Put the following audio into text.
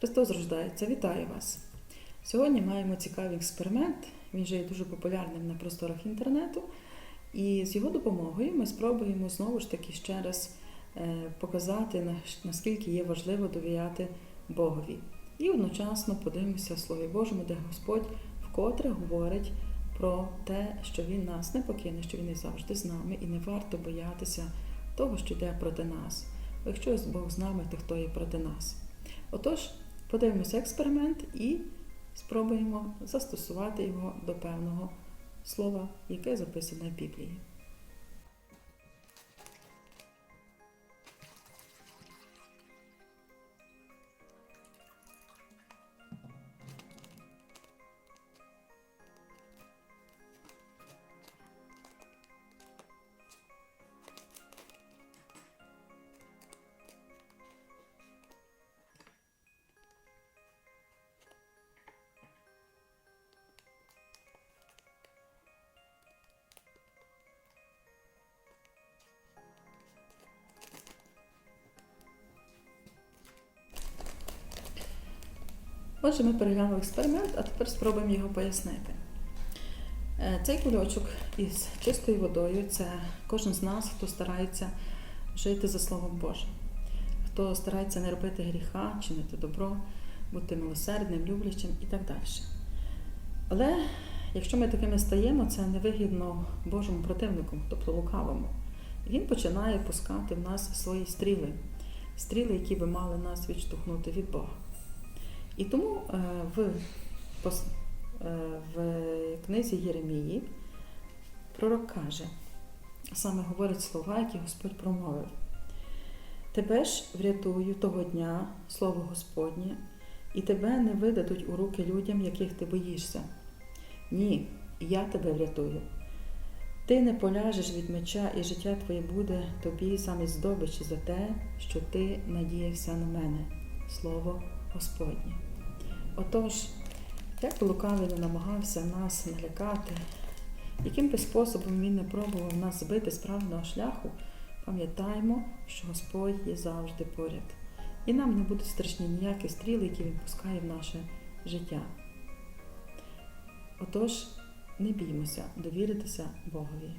Христос рождається, вітаю вас! Сьогодні маємо цікавий експеримент. Він же є дуже популярним на просторах інтернету. І з його допомогою ми спробуємо знову ж таки ще раз е, показати, наскільки є важливо довіряти Богові. І одночасно подивимося в Слові Божому, де Господь вкотре говорить про те, що Він нас не покине, що Він і завжди з нами, і не варто боятися того, що йде проти нас. Якщо Бог з нами, то хто є проти нас? Отож, подивимося експеримент і спробуємо застосувати його до певного слова, яке записане в Біблії. Отже, ми переглянули експеримент, а тепер спробуємо його пояснити. Е, Цей кульочок із чистою водою це кожен з нас, хто старається жити за Словом Божим, хто старається не робити гріха, чинити добро, бути милосердним, люблячим і так далі. Але якщо ми такими стаємо, це невигідно Божому противнику, тобто лукавому. Він починає пускати в нас свої стріли, стріли, які би мали нас відштовхнути від Бога. І тому е, в, е, в книзі Єремії пророк каже, саме говорить слова, які Господь промовив. Тебе ж врятую того дня, слово Господнє, і тебе не видадуть у руки людям, яких ти боїшся. Ні, я тебе врятую. Ти не поляжеш від меча, і життя твоє буде тобі замість здобичі за те, що ти надіявся на мене. Слово Господнє. Отож, як би лукавий не намагався нас налякати, яким би способом він не пробував нас збити з правильного шляху, пам'ятаємо, що Господь є завжди поряд. І нам не будуть страшні ніякі стріли, які він пускає в наше життя. Отож, не біймося довіритися Богові.